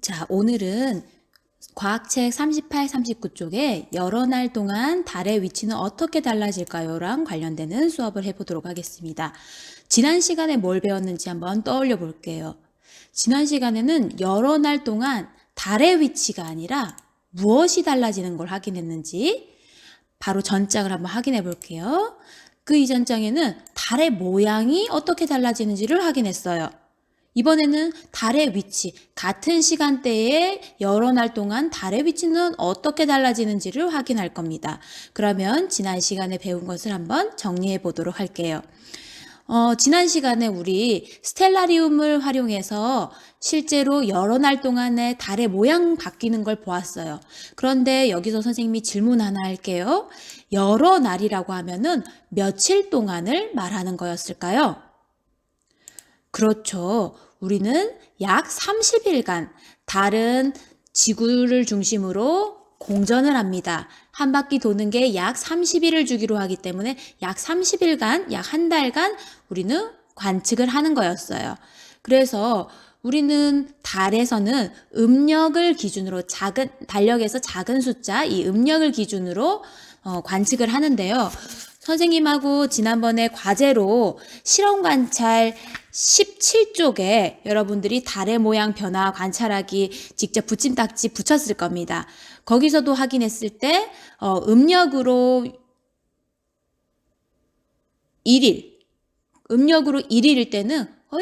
자, 오늘은 과학책 38, 39 쪽에 여러 날 동안 달의 위치는 어떻게 달라질까요?랑 관련되는 수업을 해보도록 하겠습니다. 지난 시간에 뭘 배웠는지 한번 떠올려 볼게요. 지난 시간에는 여러 날 동안 달의 위치가 아니라 무엇이 달라지는 걸 확인했는지 바로 전장을 한번 확인해 볼게요. 그 이전 장에는 달의 모양이 어떻게 달라지는지를 확인했어요. 이번에는 달의 위치, 같은 시간대에 여러 날 동안 달의 위치는 어떻게 달라지는지를 확인할 겁니다. 그러면 지난 시간에 배운 것을 한번 정리해 보도록 할게요. 어, 지난 시간에 우리 스텔라리움을 활용해서 실제로 여러 날 동안에 달의 모양 바뀌는 걸 보았어요. 그런데 여기서 선생님이 질문 하나 할게요. 여러 날이라고 하면은 며칠 동안을 말하는 거였을까요? 그렇죠. 우리는 약 30일간 다른 지구를 중심으로 공전을 합니다. 한 바퀴 도는 게 약 30일을 주기로 하기 때문에 약 30일간, 약 한 달간 우리는 관측을 하는 거였어요. 그래서 우리는 달에서는 음력을 기준으로 작은, 달력에서 작은 숫자, 이 음력을 기준으로 어, 관측을 하는데요. 선생님하고 지난번에 과제로 실험 관찰 17쪽에 여러분들이 달의 모양 변화 관찰하기 직접 붙임딱지 붙였을 겁니다. 거기서도 확인했을 때 어, 음력으로 1일, 음력으로 1일일 때는 어,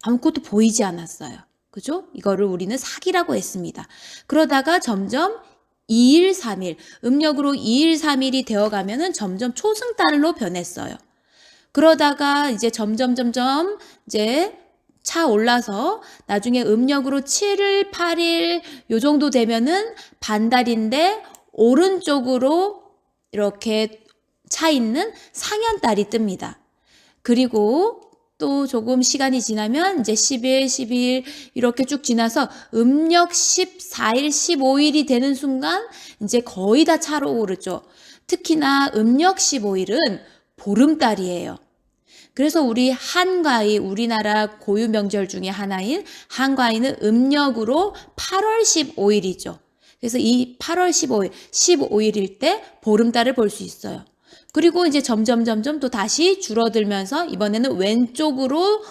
아무것도 보이지 않았어요. 그죠? 이거를 우리는 사기라고 했습니다. 그러다가 점점 2일, 3일, 음력으로 2일, 3일이 되어가면은 점점 초승달로 변했어요. 그러다가 이제 점점, 점점 이제 차 올라서 나중에 음력으로 7일, 8일 요 정도 되면은 반달인데 오른쪽으로 이렇게 차 있는 상현달이 뜹니다. 그리고 또 조금 시간이 지나면 이제 10일, 12일 이렇게 쭉 지나서 음력 14일, 15일이 되는 순간 이제 거의 다 차로 오르죠. 특히나 음력 15일은 보름달이에요. 그래서 우리 한가위, 우리나라 고유 명절 중에 하나인 한가위는 음력으로 8월 15일이죠. 그래서 이 8월 15일, 15일일 때 보름달을 볼 수 있어요. 그리고 이제 점점 점점 또 다시 줄어들면서 이번에는 왼쪽으로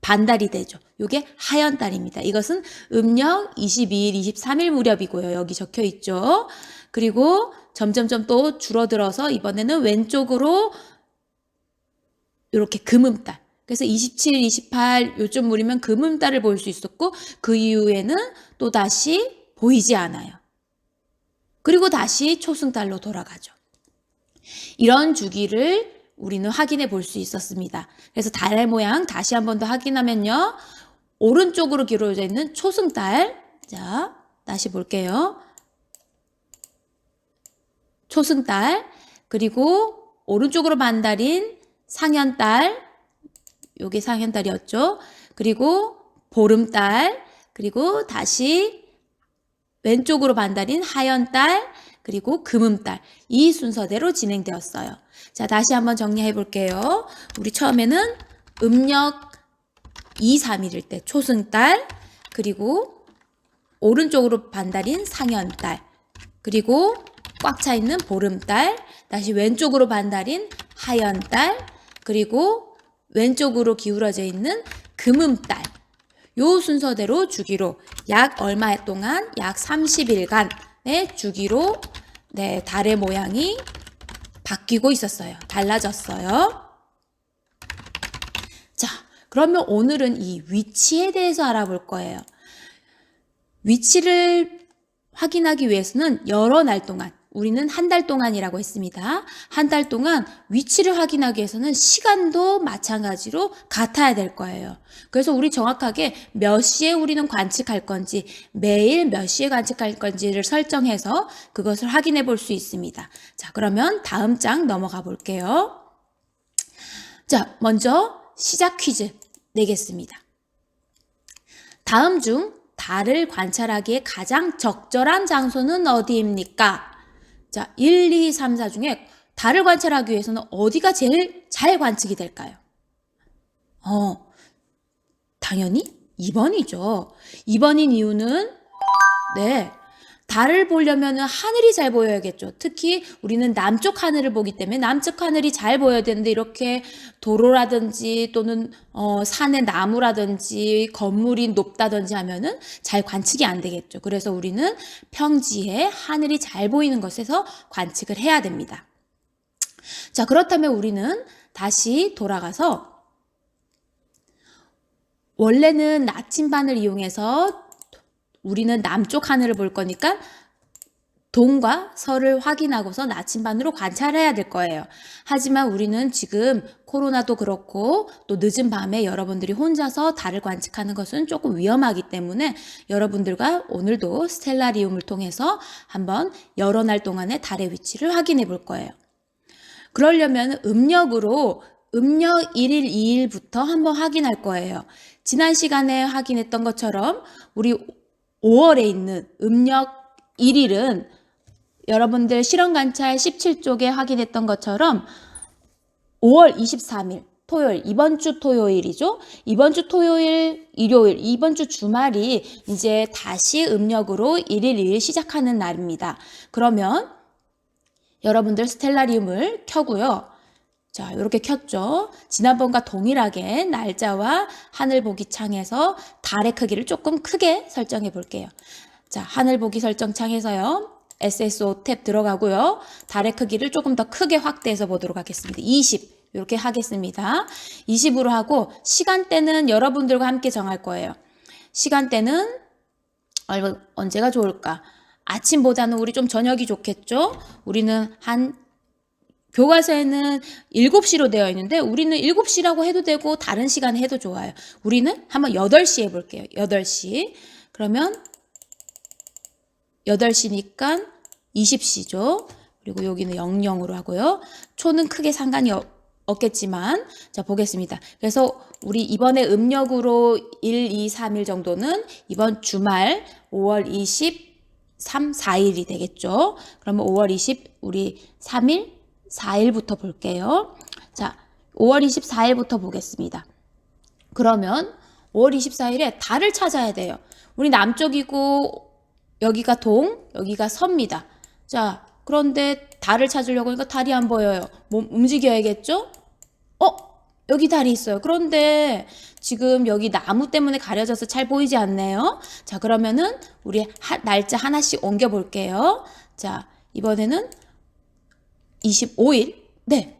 반달이 되죠. 이게 하얀 달입니다. 이것은 음력 22일, 23일 무렵이고요. 여기 적혀 있죠. 그리고 점점점 또 줄어들어서 이번에는 왼쪽으로 이렇게 금음달. 그래서 27, 28 요쯤 무리면 금음달을 볼 수 있었고 그 이후에는 또 다시 보이지 않아요. 그리고 다시 초승달로 돌아가죠. 이런 주기를 우리는 확인해 볼 수 있었습니다. 그래서 달의 모양 다시 한 번 더 확인하면요. 오른쪽으로 기울어져 있는 초승달. 자, 다시 볼게요. 초승달. 그리고 오른쪽으로 반달인 상현달. 요게 상현달이었죠. 그리고 보름달. 그리고 다시 왼쪽으로 반달인 하연달. 그리고 금음달. 이 순서대로 진행되었어요. 자, 다시 한번 정리해 볼게요. 우리 처음에는 음력 2, 3일일 때 초승달, 그리고 오른쪽으로 반달인 상현달, 그리고 꽉 차 있는 보름달, 다시 왼쪽으로 반달인 하연달, 그리고 왼쪽으로 기울어져 있는 금음달. 요 순서대로 주기로 약 얼마 동안 약 30일간의 주기로 네, 달의 모양이 바뀌고 있었어요. 달라졌어요. 자, 그러면 오늘은 이 위치에 대해서 알아볼 거예요. 위치를 확인하기 위해서는 여러 날 동안, 우리는 한 달 동안이라고 했습니다. 한 달 동안 위치를 확인하기 위해서는 시간도 마찬가지로 같아야 될 거예요. 그래서 우리 정확하게 몇 시에 우리는 관측할 건지, 매일 몇 시에 관측할 건지를 설정해서 그것을 확인해 볼 수 있습니다. 자, 그러면 다음 장 넘어가 볼게요. 자, 먼저 시작 퀴즈 내겠습니다. 다음 중 달을 관찰하기에 가장 적절한 장소는 어디입니까? 자, 1, 2, 3, 4 중에 달을 관찰하기 위해서는 어디가 제일 잘 관측이 될까요? 어, 당연히 2번이죠. 2번인 이유는 네. 달을 보려면 하늘이 잘 보여야겠죠. 특히 우리는 남쪽 하늘을 보기 때문에 남쪽 하늘이 잘 보여야 되는데 이렇게 도로라든지 또는 어, 산의 나무라든지 건물이 높다든지 하면은 잘 관측이 안 되겠죠. 그래서 우리는 평지에 하늘이 잘 보이는 것에서 관측을 해야 됩니다. 자, 그렇다면 우리는 다시 돌아가서 원래는 나침반을 이용해서 우리는 남쪽 하늘을 볼 거니까 동과 서를 확인하고서 나침반으로 관찰해야 될 거예요. 하지만 우리는 지금 코로나도 그렇고 또 늦은 밤에 여러분들이 혼자서 달을 관측하는 것은 조금 위험하기 때문에 여러분들과 오늘도 스텔라리움을 통해서 한번 여러 날 동안의 달의 위치를 확인해 볼 거예요. 그러려면 음력으로 음력 1일, 2일부터 한번 확인할 거예요. 지난 시간에 확인했던 것처럼 우리 5월에 있는 음력 1일은 여러분들 실험 관찰 17쪽에 확인했던 것처럼 5월 23일 토요일 이번 주 토요일이죠. 이번 주 토요일, 일요일, 이번 주 주말이 이제 다시 음력으로 1일 2일 시작하는 날입니다. 그러면 여러분들 스텔라리움을 켜고요. 자, 이렇게 켰죠. 지난번과 동일하게 날짜와 하늘 보기 창에서 달의 크기를 조금 크게 설정해 볼게요. 자, 하늘 보기 설정 창에서요. SSO 탭 들어가고요. 달의 크기를 조금 더 크게 확대해서 보도록 하겠습니다. 20 이렇게 하겠습니다. 20으로 하고 시간대는 여러분들과 함께 정할 거예요. 시간대는 얼- 언제가 좋을까? 아침보다는 우리 좀 저녁이 좋겠죠? 우리는 한 교과서에는 7시로 되어 있는데 우리는 7시라고 해도 되고 다른 시간에 해도 좋아요. 우리는 한번 8시 해볼게요. 8시. 그러면 8시니까 20시죠. 그리고 여기는 00으로 하고요. 초는 크게 상관이 없, 없겠지만 자 보겠습니다. 그래서 우리 이번에 음력으로 1, 2, 3일 정도는 이번 주말 5월 23, 4일이 되겠죠. 그러면 5월 20 우리 3일 4일부터 볼게요. 자, 5월 24일부터 보겠습니다. 그러면 5월 24일에 달을 찾아야 돼요. 우리 남쪽이고 여기가 동, 여기가 서입니다. 자, 그런데 달을 찾으려고 하니까 달이 안 보여요. 몸 움직여야겠죠? 어? 여기 달이 있어요. 그런데 지금 여기 나무 때문에 가려져서 잘 보이지 않네요. 자, 그러면은 우리 하, 날짜 하나씩 옮겨 볼게요. 자, 이번에는 25일? 네.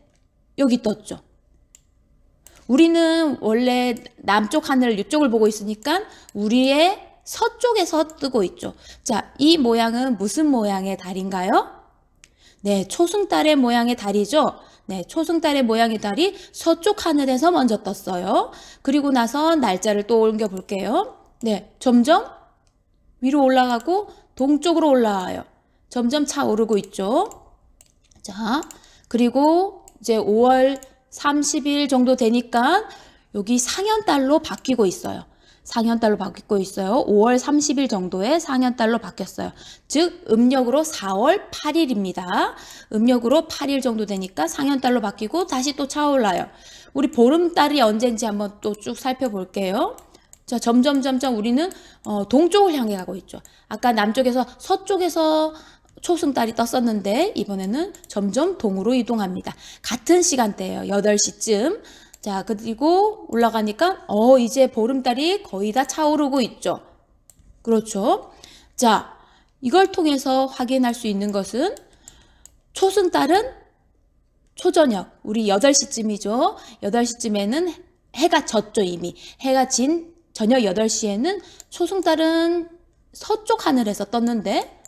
여기 떴죠. 우리는 원래 남쪽 하늘 이쪽을 보고 있으니까 우리의 서쪽에서 뜨고 있죠. 자, 이 모양은 무슨 모양의 달인가요? 네, 초승달의 모양의 달이죠. 네, 초승달의 모양의 달이 서쪽 하늘에서 먼저 떴어요. 그리고 나서 날짜를 또 옮겨 볼게요. 네, 점점 위로 올라가고 동쪽으로 올라와요. 점점 차오르고 있죠. 자, 그리고 이제 5월 30일 정도 되니까 여기 상현달로 바뀌고 있어요. 상현달로 바뀌고 있어요. 5월 30일 정도에 상현달로 바뀌었어요. 즉 음력으로 4월 8일입니다. 음력으로 8일 정도 되니까 상현달로 바뀌고 다시 또 차올라요. 우리 보름달이 언제인지 한번 또 쭉 살펴볼게요. 자, 점점 점점 우리는 어, 동쪽을 향해 가고 있죠. 아까 남쪽에서 서쪽에서 초승달이 떴었는데 이번에는 점점 동으로 이동합니다. 같은 시간대예요. 8시쯤. 자, 그리고 올라가니까 어, 이제 보름달이 거의 다 차오르고 있죠. 그렇죠? 자, 이걸 통해서 확인할 수 있는 것은 초승달은 초저녁, 우리 8시쯤이죠. 8시쯤에는 해가 졌죠, 이미. 해가 진 저녁 8시에는 초승달은 서쪽 하늘에서 떴는데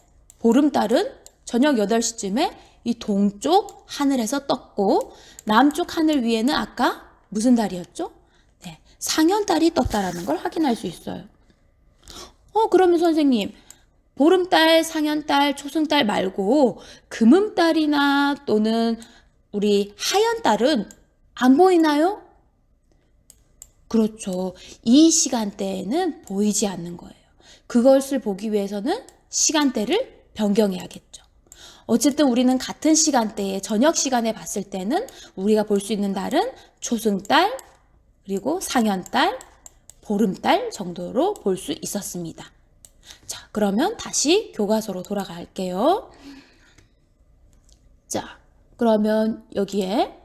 보름달은 저녁 8시쯤에 이 동쪽 하늘에서 떴고 남쪽 하늘 위에는 아까 무슨 달이었죠? 네, 상현달이 떴다라는 걸 확인할 수 있어요. 어, 그러면 선생님, 보름달, 상현달, 초승달 말고 금음달이나 또는 우리 하현달은 안 보이나요? 그렇죠. 이 시간대에는 보이지 않는 거예요. 그것을 보기 위해서는 시간대를 변경해야겠죠. 어쨌든 우리는 같은 시간대에 저녁 시간에 봤을 때는 우리가 볼 수 있는 달은 초승달, 그리고 상현달, 보름달 정도로 볼 수 있었습니다. 자, 그러면 다시 교과서로 돌아갈게요. 자, 그러면 여기에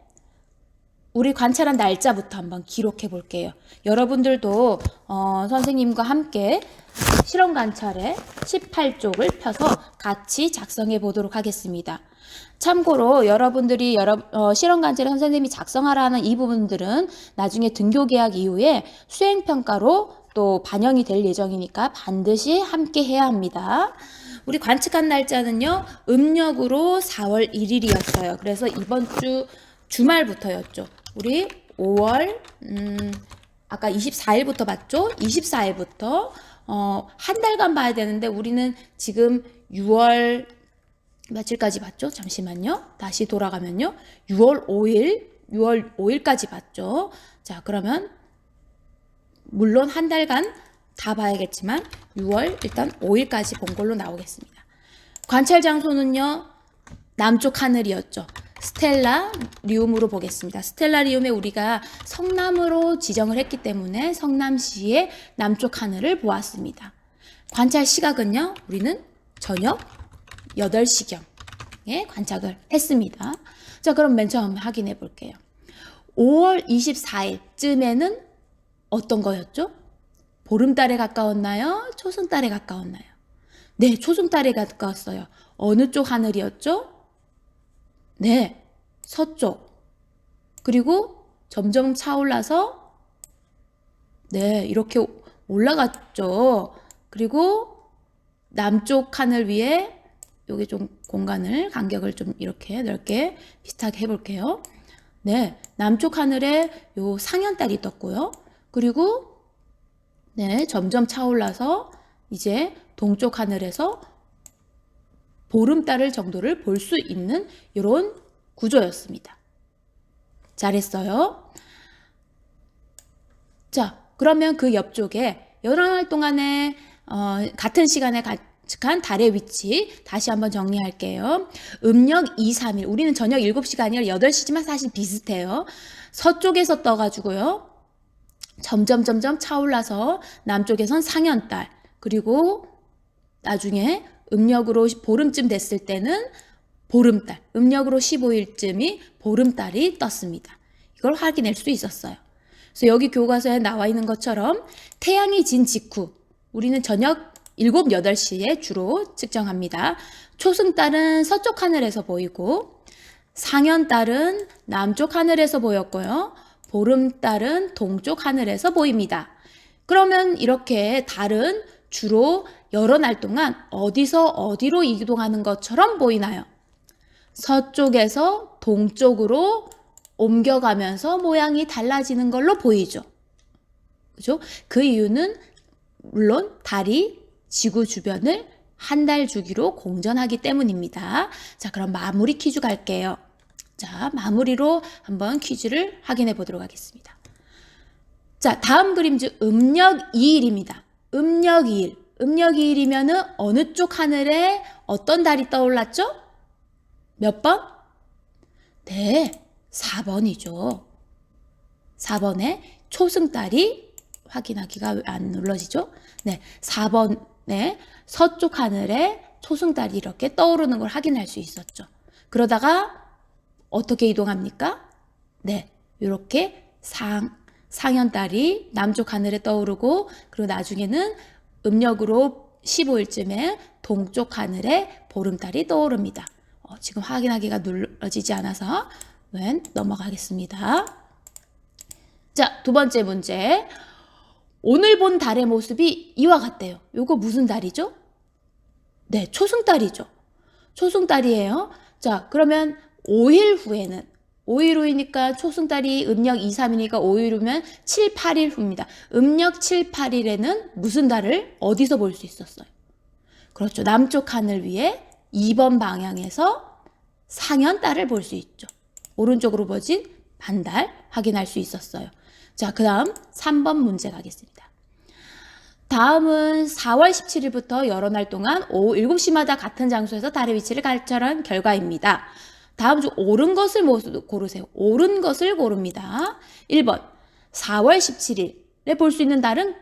우리 관찰한 날짜부터 한번 기록해 볼게요. 여러분들도 어, 선생님과 함께 실험 관찰에 18쪽을 펴서 같이 작성해 보도록 하겠습니다. 참고로 여러분들이 여러, 어, 실험 관찰에 선생님이 작성하라 하는 이 부분들은 나중에 등교 계약 이후에 수행 평가로 또 반영이 될 예정이니까 반드시 함께 해야 합니다. 우리 관측한 날짜는요, 음력으로 4월 1일이었어요. 그래서 이번 주 주말부터였죠. 우리 5월, 음, 아까 24일부터 봤죠? 24일부터, 어, 한 달간 봐야 되는데 우리는 지금 6월 며칠까지 봤죠? 잠시만요. 다시 돌아가면요. 6월 5일, 6월 5일까지 봤죠? 자, 그러면 물론 한 달간 다 봐야겠지만 6월 일단 5일까지 본 걸로 나오겠습니다. 관찰 장소는요. 남쪽 하늘이었죠. 스텔라리움으로 보겠습니다. 스텔라리움에 우리가 성남으로 지정을 했기 때문에 성남시의 남쪽 하늘을 보았습니다. 관찰 시각은요. 우리는 저녁 8시경에 관찰을 했습니다. 자, 그럼 맨 처음 확인해 볼게요. 5월 24일쯤에는 어떤 거였죠? 보름달에 가까웠나요? 초승달에 가까웠나요? 네, 초승달에 가까웠어요. 어느 쪽 하늘이었죠? 네, 서쪽. 그리고 점점 차올라서 네, 이렇게 올라갔죠. 그리고 남쪽 하늘 위에 여기 좀 공간을 간격을 좀 이렇게 넓게 비슷하게 해볼게요. 네, 남쪽 하늘에 요 상현달이 떴고요. 그리고 네, 점점 차올라서 이제 동쪽 하늘에서 보름달을 정도를 볼 수 있는 이런 구조였습니다. 잘했어요. 자, 그러면 그 옆쪽에 여러 날 동안에 어, 같은 시간에 관측한 달의 위치 다시 한번 정리할게요. 음력 2, 3일. 우리는 저녁 7시가 아니라 8시지만 사실 비슷해요. 서쪽에서 떠가지고요. 점점 점점 차올라서 남쪽에선 상현달 그리고 나중에 음력으로 보름쯤 됐을 때는 보름달, 음력으로 15일쯤이 보름달이 떴습니다. 이걸 확인할 수 있었어요. 그래서 여기 교과서에 나와 있는 것처럼 태양이 진 직후 우리는 저녁 7, 8시에 주로 측정합니다. 초승달은 서쪽 하늘에서 보이고 상현달은 남쪽 하늘에서 보였고요. 보름달은 동쪽 하늘에서 보입니다. 그러면 이렇게 달은 주로 여러 날 동안 어디서 어디로 이동하는 것처럼 보이나요? 서쪽에서 동쪽으로 옮겨가면서 모양이 달라지는 걸로 보이죠. 그죠? 그 이유는 물론 달이 지구 주변을 한 달 주기로 공전하기 때문입니다. 자, 그럼 마무리 퀴즈 갈게요. 자, 마무리로 한번 퀴즈를 확인해 보도록 하겠습니다. 자, 다음 그림즈 음력 2일입니다. 음력 2일. 음력 2일이면은 어느 쪽 하늘에 어떤 달이 떠올랐죠? 몇 번? 네, 4번이죠. 4번에 초승달이 확인하기가 왜 안 눌러지죠? 네, 4번에 서쪽 하늘에 초승달이 이렇게 떠오르는 걸 확인할 수 있었죠. 그러다가 어떻게 이동합니까? 네, 이렇게 상, 상현달이 남쪽 하늘에 떠오르고 그리고 나중에는 음력으로 15일쯤에 동쪽 하늘에 보름달이 떠오릅니다. 어, 지금 확인하기가 눌러지지 않아서 웬 넘어가겠습니다. 자, 두 번째 문제. 오늘 본 달의 모습이 이와 같대요. 요거 무슨 달이죠? 네, 초승달이죠. 초승달이에요. 자, 그러면 5일 후에는 5일 후이니까 초승달이 음력 2, 3이니까 5일 후면 7, 8일 후입니다. 음력 7, 8일에는 무슨 달을 어디서 볼 수 있었어요? 그렇죠. 남쪽 하늘 위에 2번 방향에서 상현달을 볼 수 있죠. 오른쪽으로 보진 반달 확인할 수 있었어요. 자, 그 다음 3번 문제 가겠습니다. 다음은 4월 17일부터 여러 날 동안 오후 7시마다 같은 장소에서 달의 위치를 관찰한 결과입니다. 다음 중 옳은 것을 고르세요. 옳은 것을 고릅니다. 1번 4월 17일 볼수 있는 달은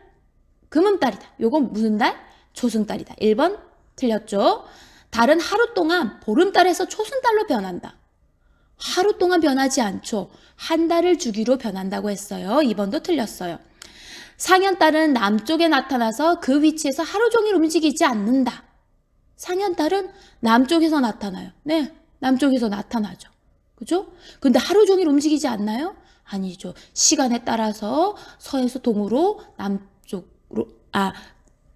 금음달이다. 요건 무슨 달? 초승달이다. 1번 틀렸죠? 달은 하루 동안 보름달에서 초승달로 변한다. 하루 동안 변하지 않죠. 한 달을 주기로 변한다고 했어요. 2번도 틀렸어요. 상현달은 남쪽에 나타나서 그 위치에서 하루 종일 움직이지 않는다. 상현달은 남쪽에서 나타나요. 네, 남쪽에서 나타나죠. 그죠? 근데 하루 종일 움직이지 않나요? 아니죠. 시간에 따라서 서에서 동으로 남쪽으로, 아,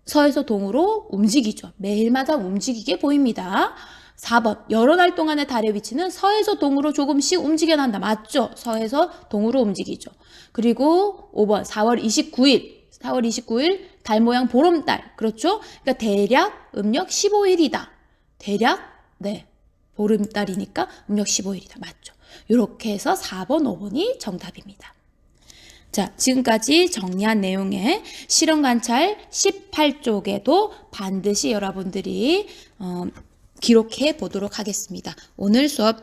서에서 동으로 움직이죠. 매일마다 움직이게 보입니다. 4번. 여러 날 동안의 달의 위치는 서에서 동으로 조금씩 움직여 난다. 맞죠? 서에서 동으로 움직이죠. 그리고 5번. 4월 29일. 4월 29일 달 모양 보름달. 그렇죠? 그러니까 대략 음력 15일이다. 대략 네. 보름달이니까 음력 15일이다. 맞죠? 이렇게 해서 4번, 5번이 정답입니다. 자, 지금까지 정리한 내용의 실험 관찰 18쪽에도 반드시 여러분들이 어, 기록해 보도록 하겠습니다. 오늘 수업